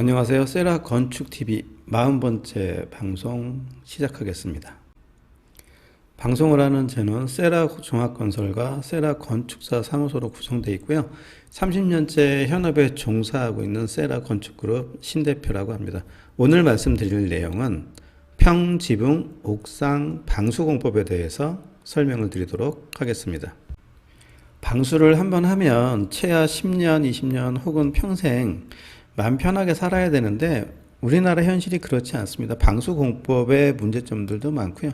안녕하세요. 세라 건축TV 40번째 방송 시작하겠습니다. 방송을 하는 저는 세라 종합건설과 세라 건축사 사무소로 구성되어 있고요. 30년째 현업에 종사하고 있는 세라 건축그룹 신대표라고 합니다. 오늘 말씀드릴 내용은 평지붕 옥상 방수공법에 대해서 설명을 드리도록 하겠습니다. 방수를 한번 하면 최하 10년, 20년 혹은 평생 마음 편하게 살아야 되는데 우리나라 현실이 그렇지 않습니다. 방수 공법의 문제점들도 많고요.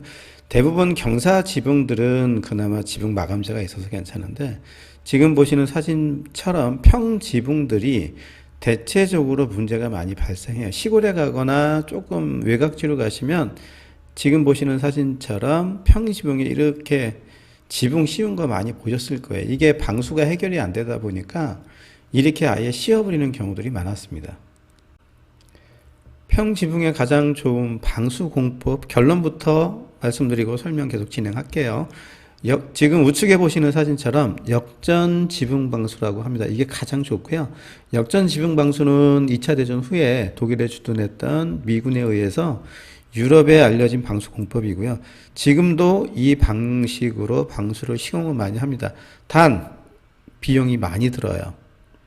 대부분 경사 지붕들은 그나마 지붕 마감재가 있어서 괜찮은데 지금 보시는 사진처럼 평 지붕들이 대체적으로 문제가 많이 발생해요. 시골에 가거나 조금 외곽지로 가시면 지금 보시는 사진처럼 평 지붕이 이렇게 지붕 씌운 거 많이 보셨을 거예요. 이게 방수가 해결이 안 되다 보니까 이렇게 아예 씌워버리는 경우들이 많았습니다. 평지붕의 가장 좋은 방수 공법 결론부터 말씀드리고 설명 계속 진행할게요. 역, 지금 우측에 보시는 사진처럼 역전 지붕 방수라고 합니다. 이게 가장 좋고요. 역전 지붕 방수는 2차 대전 후에 독일에 주둔했던 미군에 의해서 유럽에 알려진 방수 공법이고요. 지금도 이 방식으로 방수를 시공을 많이 합니다. 단 비용이 많이 들어요.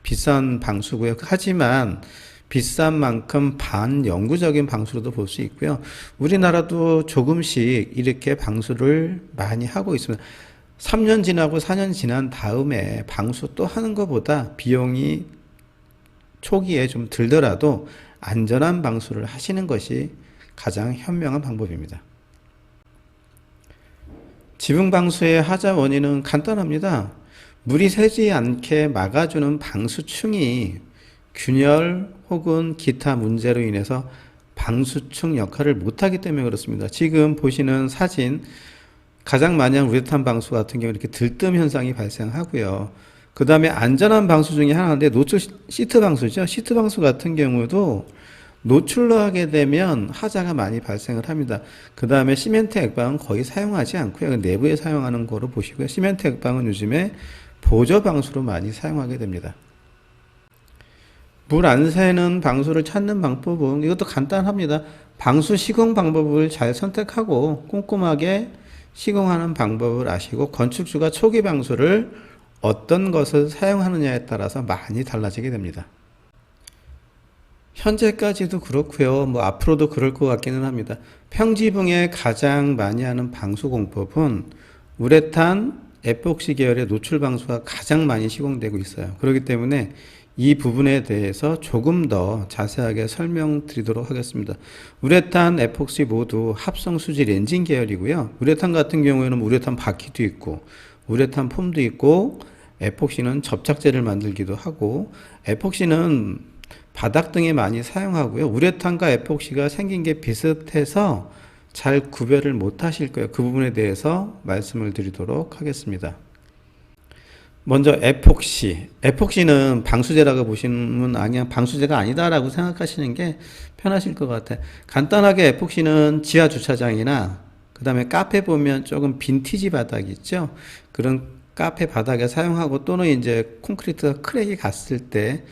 비싼 방수고요. 하지만 비싼 만큼 반영구적인 방수로도 볼 수 있고요. 우리나라도 조금씩 이렇게 방수를 많이 하고 있습니다. 3년 지나고 4년 지난 다음에 방수 또 하는 것보다 비용이 초기에 좀 들더라도 안전한 방수를 하시는 것이 가장 현명한 방법입니다. 지붕 방수의 하자 원인은 간단합니다. 물이 새지 않게 막아주는 방수층이 균열 혹은 기타 문제로 인해서 방수층 역할을 못하기 때문에 그렇습니다. 지금 보시는 사진 가장 많이 한 우레탄 방수 같은 경우 이렇게 들뜸 현상이 발생하고요. 그 다음에 안전한 방수 중에 하나인데 노출 시트 방수죠. 시트 방수 같은 경우도 노출로 하게 되면 하자가 많이 발생을 합니다. 그 다음에 시멘트 액방은 거의 사용하지 않고요. 내부에 사용하는 거로 보시고요. 시멘트 액방은 요즘에 보조 방수로 많이 사용하게 됩니다. 물 안 새는 방수를 찾는 방법은 이것도 간단합니다. 방수 시공 방법을 잘 선택하고 꼼꼼하게 시공하는 방법을 아시고 건축주가 초기 방수를 어떤 것을 사용하느냐에 따라서 많이 달라지게 됩니다. 현재까지도 그렇고요. 뭐 앞으로도 그럴 것 같기는 합니다. 평지붕에 가장 많이 하는 방수 공법은 우레탄, 에폭시 계열의 노출 방수가 가장 많이 시공되고 있어요. 그렇기 때문에 이 부분에 대해서 조금 더 자세하게 설명드리도록 하겠습니다. 우레탄, 에폭시 모두 합성 수질 엔진 계열이고요. 우레탄 같은 경우에는 우레탄 바퀴도 있고 우레탄 폼도 있고 에폭시는 접착제를 만들기도 하고 에폭시는 바닥 등에 많이 사용하고요. 우레탄과 에폭시가 생긴 게 비슷해서 잘 구별을 못 하실 거예요. 그 부분에 대해서 말씀을 드리도록 하겠습니다. 먼저 에폭시. 에폭시는 방수제라고 보시면 아니야 방수제가 아니다라고 생각하시는 게 편하실 것 같아요. 간단하게 에폭시는 지하 주차장이나 그 다음에 카페 보면 조금 빈티지 바닥 있죠. 그런 카페 바닥에 사용하고 또는 이제 콘크리트가 크랙이 갔을 때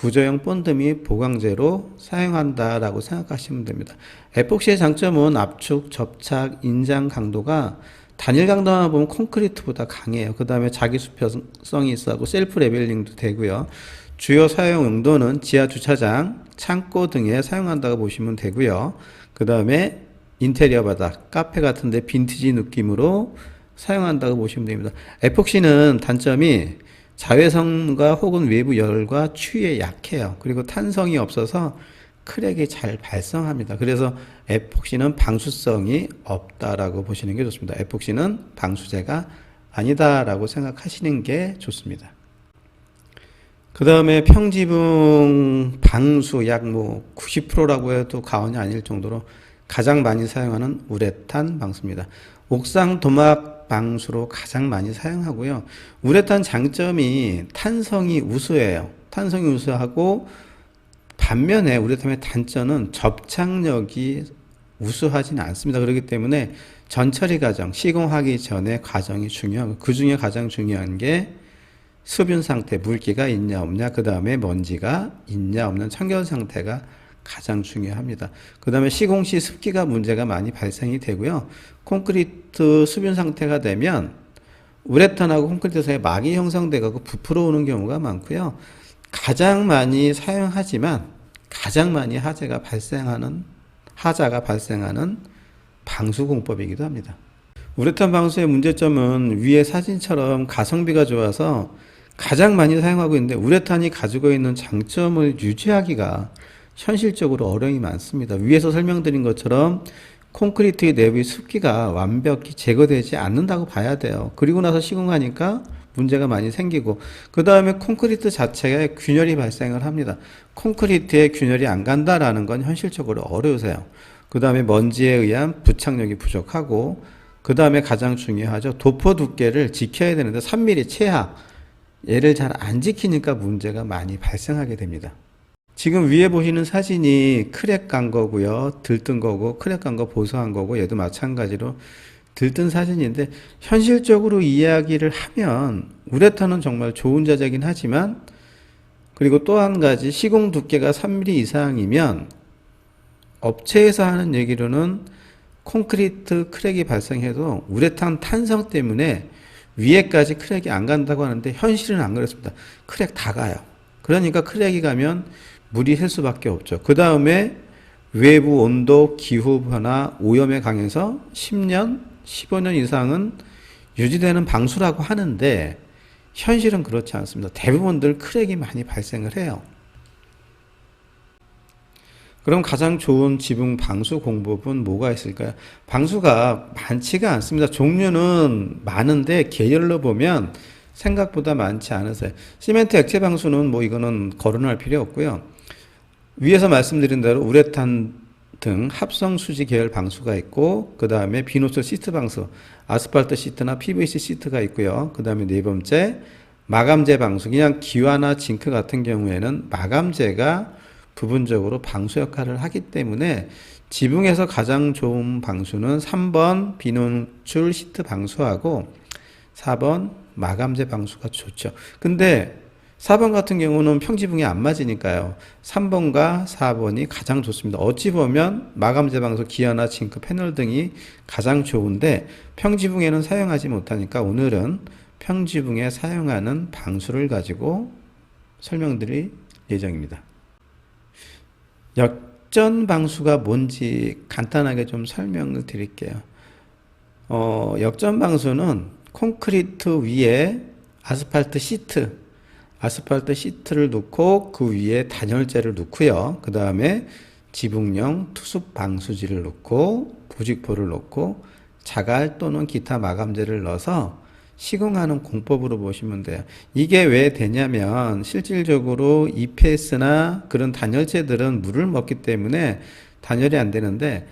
구조형 본드 및 보강제로 사용한다라고 생각하시면 됩니다. 에폭시의 장점은 압축, 접착, 인장 강도가 단일 강도만 보면 콘크리트보다 강해요. 그 다음에 자기 수평성이 있어고 셀프 레벨링도 되고요. 주요 사용 용도는 지하 주차장, 창고 등에 사용한다고 보시면 되고요. 그 다음에 인테리어 바닥, 카페 같은데 빈티지 느낌으로 사용한다고 보시면 됩니다. 에폭시는 단점이 자외선과 혹은 외부 열과 추위에 약해요. 그리고 탄성이 없어서 크랙이 잘 발생합니다. 그래서 에폭시는 방수성이 없다라고 보시는 게 좋습니다. 에폭시는 방수제가 아니다라고 생각하시는 게 좋습니다. 그 다음에 평지붕 방수 약 뭐 90%라고 해도 가언이 아닐 정도로 가장 많이 사용하는 우레탄 방수입니다. 옥상 도막 방수로 가장 많이 사용하고요. 우레탄 장점이 탄성이 우수해요. 탄성이 우수하고 반면에 우레탄의 단점은 접착력이 우수하지는 않습니다. 그렇기 때문에 전처리 과정, 시공하기 전에 과정이 중요하고 그 중에 가장 중요한 게 수분 상태, 물기가 있냐 없냐, 그 다음에 먼지가 있냐 없는 청결 상태가 가장 중요합니다. 그 다음에 시공 시 습기가 문제가 많이 발생이 되고요. 콘크리트 수분 상태가 되면 우레탄하고 콘크리트 사이에 막이 형성돼가고 부풀어 오는 경우가 많고요. 가장 많이 사용하지만 가장 많이 하재가 발생하는 하자가 발생하는 방수 공법이기도 합니다. 우레탄 방수의 문제점은 위의 사진처럼 가성비가 좋아서 가장 많이 사용하고 있는데 우레탄이 가지고 있는 장점을 유지하기가 현실적으로 어려움이 많습니다. 위에서 설명드린 것처럼 콘크리트의 내부의 습기가 완벽히 제거되지 않는다고 봐야 돼요. 그리고 나서 시공하니까 문제가 많이 생기고 그 다음에 콘크리트 자체에 균열이 발생을 합니다. 콘크리트에 균열이 안 간다라는 건 현실적으로 어려우세요. 그 다음에 먼지에 의한 부착력이 부족하고 그 다음에 가장 중요하죠. 도포 두께를 지켜야 되는데 3mm 최하 얘를 잘 안 지키니까 문제가 많이 발생하게 됩니다. 지금 위에 보시는 사진이 크랙 간 거고요. 들뜬 거고 크랙 간 거 보수한 거고 얘도 마찬가지로 들뜬 사진인데 현실적으로 이야기를 하면 우레탄은 정말 좋은 자재긴 하지만 그리고 또 한 가지 시공 두께가 3mm 이상이면 업체에서 하는 얘기로는 콘크리트 크랙이 발생해도 우레탄 탄성 때문에 위에까지 크랙이 안 간다고 하는데 현실은 안 그렇습니다. 크랙 다 가요. 그러니까 크랙이 가면 셀 수밖에 없죠. 그 다음에 외부 온도, 기후 변화, 오염에 강해서 10년, 15년 이상은 유지되는 방수라고 하는데 현실은 그렇지 않습니다. 대부분들 크랙이 많이 발생을 해요. 그럼 가장 좋은 지붕 방수 공법은 뭐가 있을까요? 방수가 많지가 않습니다. 종류는 많은데 계열로 보면 생각보다 많지 않으세요. 시멘트 액체 방수는 뭐 이거는 거론할 필요 없고요. 위에서 말씀드린 대로 우레탄 등 합성 수지 계열 방수가 있고 그 다음에 비노스 시트 방수, 아스팔트 시트나 PVC 시트가 있고요. 그 다음에 네 번째 마감재 방수, 그냥 기와나 징크 같은 경우에는 마감재가 부분적으로 방수 역할을 하기 때문에 지붕에서 가장 좋은 방수는 3번 비노출 시트 방수하고 4번 마감재 방수가 좋죠. 근데 4번 같은 경우는 평지붕에 안 맞으니까요. 3번과 4번이 가장 좋습니다. 어찌 보면 마감재 방수 기아나 징크 패널 등이 가장 좋은데 평지붕에는 사용하지 못하니까 오늘은 평지붕에 사용하는 방수를 가지고 설명드릴 예정입니다. 역전 방수가 뭔지 간단하게 좀 설명을 드릴게요. 어, 역전 방수는 콘크리트 위에 아스팔트 시트, 아스팔트 시트를 놓고 그 위에 단열재를 놓고요. 그 다음에 지붕형 투습 방수지를 놓고 부직포를 놓고 자갈 또는 기타 마감재를 넣어서 시공하는 공법으로 보시면 돼요. 이게 왜 되냐면 실질적으로 EPS나 그런 단열재들은 물을 먹기 때문에 단열이 안 되는데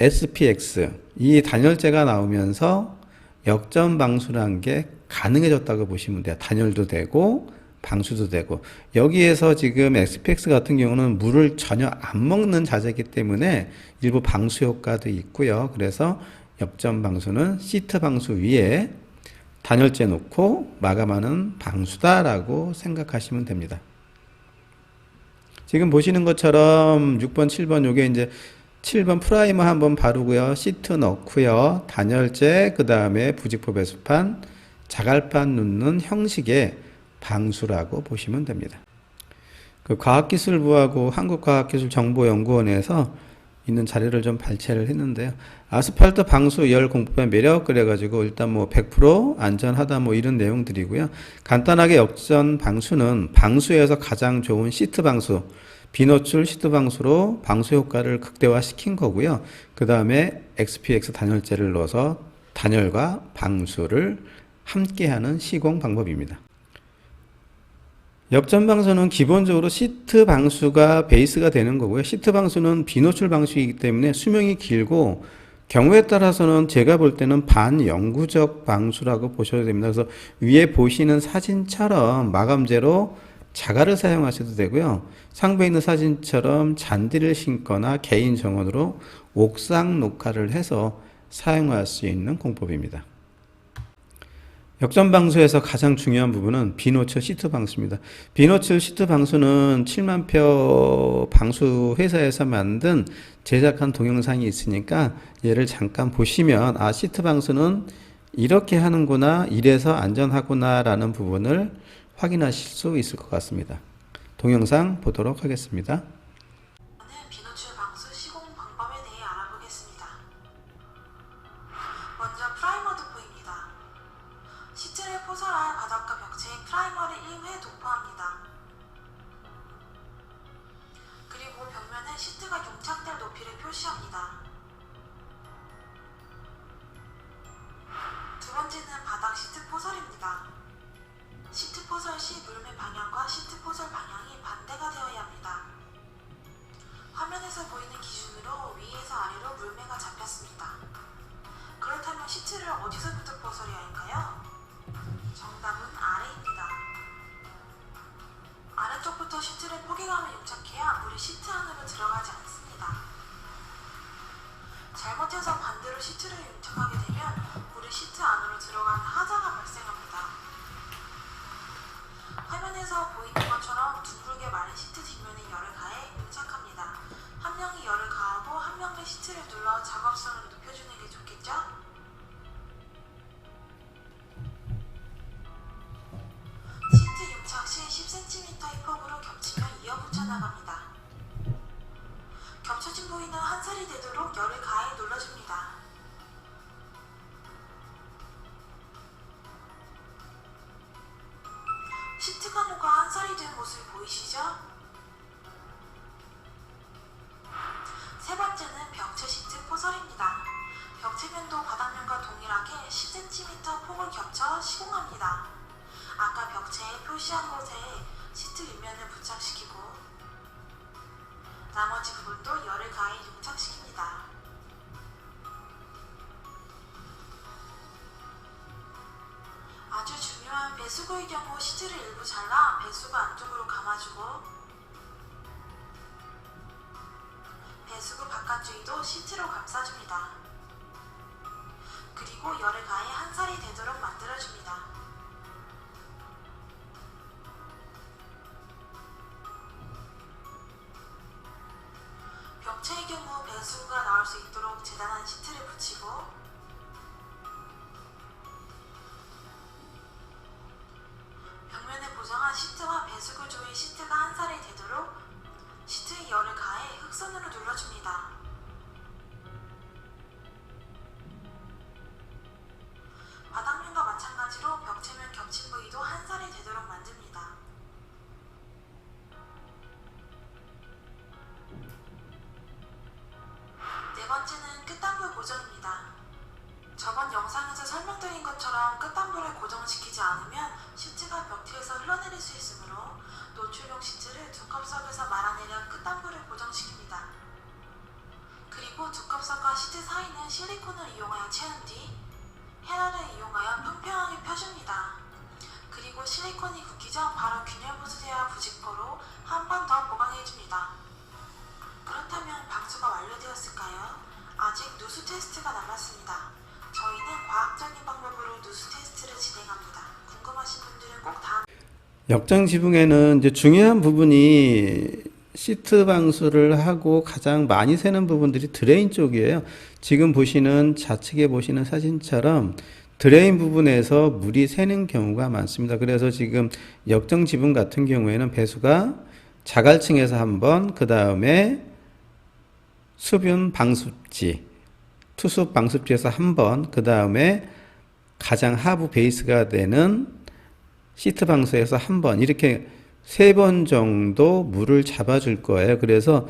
SPX 이 단열재가 나오면서 역전 방수라는 게 가능해졌다고 보시면 돼요. 단열도 되고 방수도 되고 여기에서 지금 SPX 같은 경우는 물을 전혀 안 먹는 자재이기 때문에 일부 방수 효과도 있고요. 그래서 역전 방수는 시트 방수 위에 단열재 놓고 마감하는 방수다라고 생각하시면 됩니다. 지금 보시는 것처럼 6번, 7번 요게 이제 7번 프라이머 한번 바르고요. 시트 넣고요. 단열재, 그 다음에 부직포 배수판, 자갈판 놓는 형식의 방수라고 보시면 됩니다. 그 과학기술부하고 한국과학기술정보연구원에서 있는 자료를 좀 발췌를 했는데요. 아스팔트 방수 열 공법의 매력 그래가지고 일단 뭐 100% 안전하다 뭐 이런 내용들이고요. 간단하게 역전 방수는 방수에서 가장 좋은 시트 방수, 비노출 시트 방수로 방수 효과를 극대화시킨 거고요. 그 다음에 XPX 단열재를 넣어서 단열과 방수를 함께하는 시공 방법입니다. 역전 방수는 기본적으로 시트 방수가 베이스가 되는 거고요. 시트 방수는 비노출 방수이기 때문에 수명이 길고 경우에 따라서는 제가 볼 때는 반영구적 방수라고 보셔도 됩니다. 그래서 위에 보시는 사진처럼 마감재로 자갈을 사용하셔도 되고요. 상부에 있는 사진처럼 잔디를 심거나 개인 정원으로 옥상 녹화를 해서 사용할 수 있는 공법입니다. 역전 방수에서 가장 중요한 부분은 비노출 시트 방수입니다. 비노출 시트 방수는 7만 표 방수 회사에서 만든 제작한 동영상이 있으니까 얘를 잠깐 보시면 아 시트 방수는 이렇게 하는구나 이래서 안전하구나 라는 부분을 확인하실 수 있을 것 같습니다. 동영상 보도록 하겠습니다. 보이시죠? 세 번째는 벽체 시트 포설입니다. 벽체면도 바닥면과 동일하게 10cm 폭을 겹쳐 시공합니다. 아까 벽체에 표시한 곳에 시트 윗면을 부착시키고 나머지 부분도 열을 가해 용착시킵니다. 배수구의 경우 시트를 일부 잘라 배수구 안쪽으로 감아주고 배수구 바깥쪽도 시트로 감싸줍니다. 그리고 열을 가해 한 살이 되도록 만들어줍니다. 벽체의 경우 배수구가 나올 수 있도록 재단한 시트를 붙이고 것처럼 끝단부를 고정시키지 않으면 시트가 벽체에서 흘러내릴 수 있으므로 노출용 시트를 두껍석에서 말아내려 끝단부를 고정시킵니다. 그리고 두껍석과 시트 사이는 실리콘을 이용하여 채운 뒤 헤라를 이용하여 평평하게 펴줍니다. 그리고 실리콘이 굳기 전 바로 균열 보수대와 부직포로 한 번 더 보강해줍니다. 그렇다면 방수가 완료되었을까요? 아직 누수 테스트가 남았습니다. 저희는 과학적인 방법으로 누수 테스트를 진행합니다. 궁금하신 분들은 꼭 다음 역장 지붕에는 이제 중요한 부분이 시트 방수를 하고 가장 많이 새는 부분들이 드레인 쪽이에요. 지금 보시는 좌측에 보시는 사진처럼 드레인 부분에서 물이 새는 경우가 많습니다. 그래서 지금 역정 지붕 같은 경우에는 배수가 자갈층에서 한 번, 그 다음에 수분 방습지, 투수 방습지에서 한 번, 그 다음에 가장 하부 베이스가 되는 시트 방수에서 한 번 이렇게 세 번 정도 물을 잡아줄 거예요. 그래서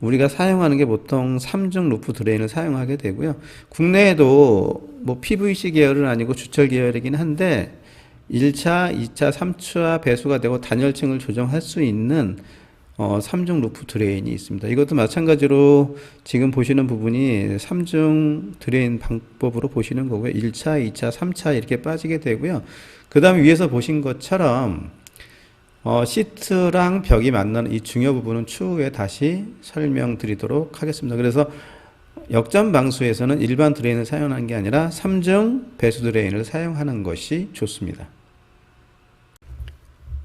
우리가 사용하는 게 보통 3중 루프 드레인을 사용하게 되고요. 국내에도 뭐 PVC 계열은 아니고 주철 계열이긴 한데 1차, 2차, 3차 배수가 되고 단열층을 조정할 수 있는 어, 3중 루프 드레인이 있습니다. 이것도 마찬가지로 지금 보시는 부분이 3중 드레인 방법으로 보시는 거고요. 1차, 2차, 3차 이렇게 빠지게 되고요. 그 다음에 위에서 보신 것처럼 어, 시트랑 벽이 만나는 이 중요 부분은 추후에 다시 설명드리도록 하겠습니다. 그래서 역전 방수에서는 일반 드레인을 사용하는 게 아니라 3중 배수 드레인을 사용하는 것이 좋습니다.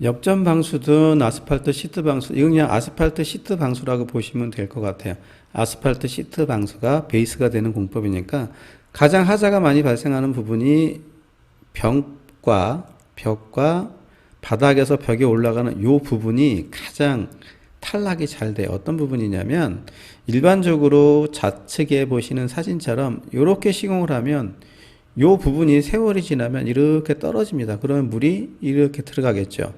역전 방수든 아스팔트 시트 방수, 이건 그냥 아스팔트 시트 방수라고 보시면 될 것 같아요. 아스팔트 시트 방수가 베이스가 되는 공법이니까 가장 하자가 많이 발생하는 부분이 벽과 벽과 바닥에서 벽에 올라가는 요 부분이 가장 탈락이 잘 돼요. 어떤 부분이냐면 일반적으로 좌측에 보시는 사진처럼 이렇게 시공을 하면 요 부분이 세월이 지나면 이렇게 떨어집니다. 그러면 물이 이렇게 들어가겠죠.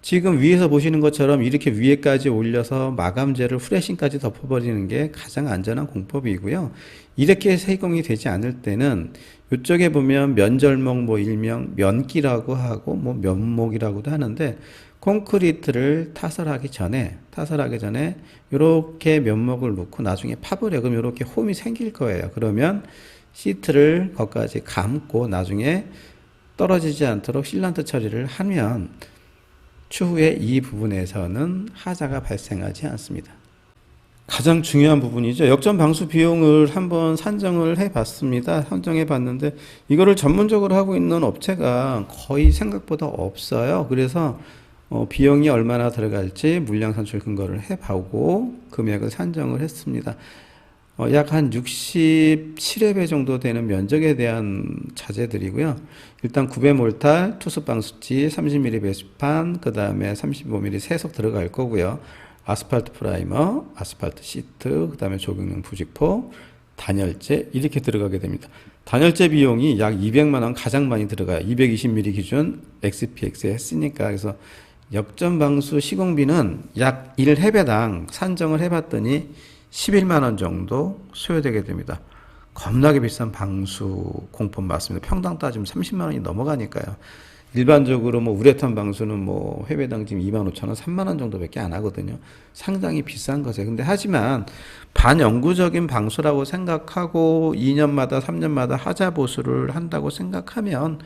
지금 위에서 보시는 것처럼 이렇게 위에까지 올려서 마감재를 프레싱까지 덮어버리는 게 가장 안전한 공법이고요. 이렇게 세공이 되지 않을 때는 이쪽에 보면 면절목 뭐 일명 면기라고 하고 뭐 면목이라고도 하는데 콘크리트를 타설하기 전에 타설하기 전에 이렇게 면목을 놓고 나중에 파버려 그럼 이렇게 홈이 생길 거예요. 그러면 시트를 거기까지 감고 나중에 떨어지지 않도록 실란트 처리를 하면 추후에 이 부분에서는 하자가 발생하지 않습니다. 가장 중요한 부분이죠. 역전 방수 비용을 한번 산정을 해 봤습니다. 산정해 봤는데 이거를 전문적으로 하고 있는 업체가 거의 생각보다 없어요. 그래서 어, 비용이 얼마나 들어갈지 물량 산출 근거를 해 보고 금액을 산정을 했습니다. 어, 약한 67회배 정도 되는 면적에 대한 자재들이고요. 일단 9배 몰탈, 투스 방수지, 30mm 배수판, 그 다음에 35mm 세석 들어갈 거고요. 아스팔트 프라이머, 아스팔트 시트, 그 다음에 조경용 부직포, 단열재 이렇게 들어가게 됩니다. 단열재 비용이 약 200만 원 가장 많이 들어가요. 220mm 기준 XPX 했으니까 그래서 역전 방수 시공비는 약 1회배당 산정을 해봤더니 11만 원 정도 소요되게 됩니다. 겁나게 비싼 방수 공법 맞습니다. 평당 따지면 30만 원이 넘어가니까요. 일반적으로 뭐 우레탄 방수는 뭐 회배당 지금 2만 5천 원, 3만 원 정도밖에 안 하거든요. 상당히 비싼 거죠. 근데 하지만 반영구적인 방수라고 생각하고 2년마다 3년마다 하자 보수를 한다고 생각하면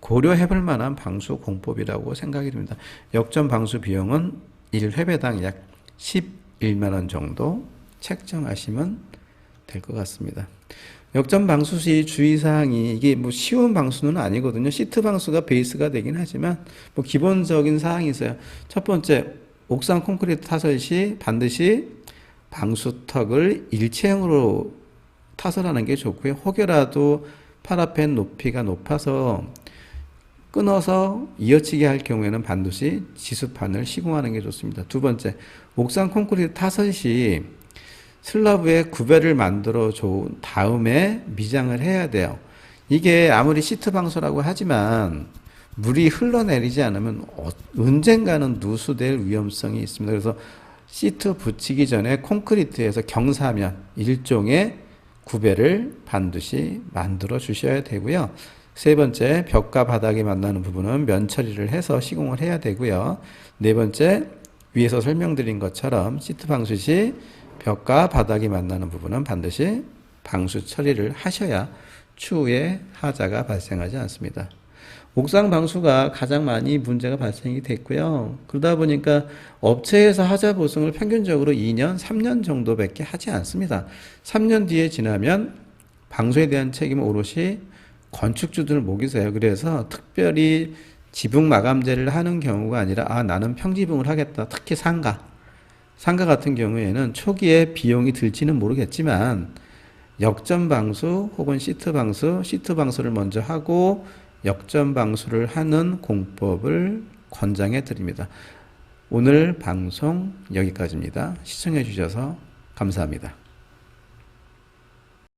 고려해 볼 만한 방수 공법이라고 생각이 듭니다. 역전 방수 비용은 1회배당 약 11만 원 정도 책정하시면 될 것 같습니다. 역전 방수 시 주의사항이 이게 뭐 쉬운 방수는 아니거든요. 시트 방수가 베이스가 되긴 하지만 뭐 기본적인 사항이 있어요. 첫 번째, 옥상 콘크리트 타설 시 반드시 방수턱을 일체형으로 타설하는 게 좋고요. 혹여라도 파라펜 높이가 높아서 끊어서 이어치게 할 경우에는 반드시 지수판을 시공하는 게 좋습니다. 두 번째, 옥상 콘크리트 타설 시 슬러브에 구배를 만들어 준 다음에 미장을 해야 돼요. 이게 아무리 시트 방수라고 하지만 물이 흘러내리지 않으면 어- 언젠가는 누수될 위험성이 있습니다. 그래서 시트 붙이기 전에 콘크리트에서 경사면 일종의 구배를 반드시 만들어 주셔야 되고요. 세 번째, 벽과 바닥이 만나는 부분은 면 처리를 해서 시공을 해야 되고요. 네 번째, 위에서 설명드린 것처럼 시트 방수 시 벽과 바닥이 만나는 부분은 반드시 방수 처리를 하셔야 추후에 하자가 발생하지 않습니다. 옥상 방수가 가장 많이 문제가 발생이 됐고요. 그러다 보니까 업체에서 하자 보승을 평균적으로 2년, 3년 정도밖에 하지 않습니다. 3년 뒤에 지나면 방수에 대한 책임은 오롯이 건축주들 목이세요. 그래서 특별히 지붕 마감재를 하는 경우가 아니라 아 나는 평지붕을 하겠다. 특히 상가. 상가 같은 경우에는 초기에 비용이 들지는 모르겠지만 역전 방수 혹은 시트 방수, 시트 방수를 먼저 하고 역전 방수를 하는 공법을 권장해 드립니다. 오늘 방송 여기까지입니다. 시청해 주셔서 감사합니다.